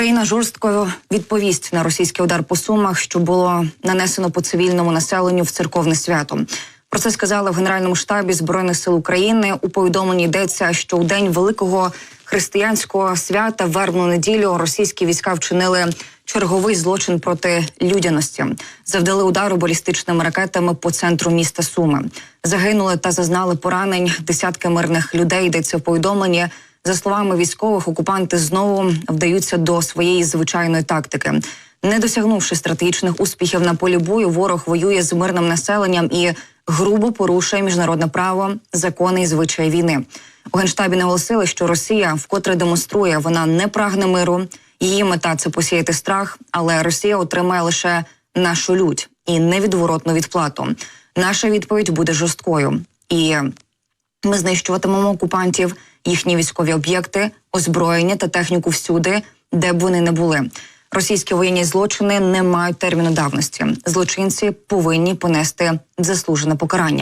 Україна жорстко відповість на російський удар по сумах, що було нанесено по цивільному населенню в церковне свято. Про це сказали в Генеральному штабі збройних сил України. У повідомленні йдеться, що у день великого християнського свята вербну неділю російські війська вчинили черговий злочин проти людяності. Завдали удару балістичними ракетами по центру міста Суми. Загинули та зазнали поранень десятки мирних людей. Йдеться в повідомленні. За словами військових, окупанти знову вдаються до своєї звичайної тактики. Не досягнувши стратегічних успіхів на полі бою, ворог воює з мирним населенням і грубо порушує міжнародне право, закони і звичаї війни. У генштабі наголосили, що Росія вкотре демонструє, вона не прагне миру. Її мета це посіяти страх, але Росія отримає лише нашу лють і невідворотну відплату. Наша відповідь буде жорсткою і ми знищуватимемо окупантів, їхні військові об'єкти, озброєння та техніку всюди, де б вони не були. Російські воєнні злочини не мають терміну давності. Злочинці повинні понести заслужене покарання.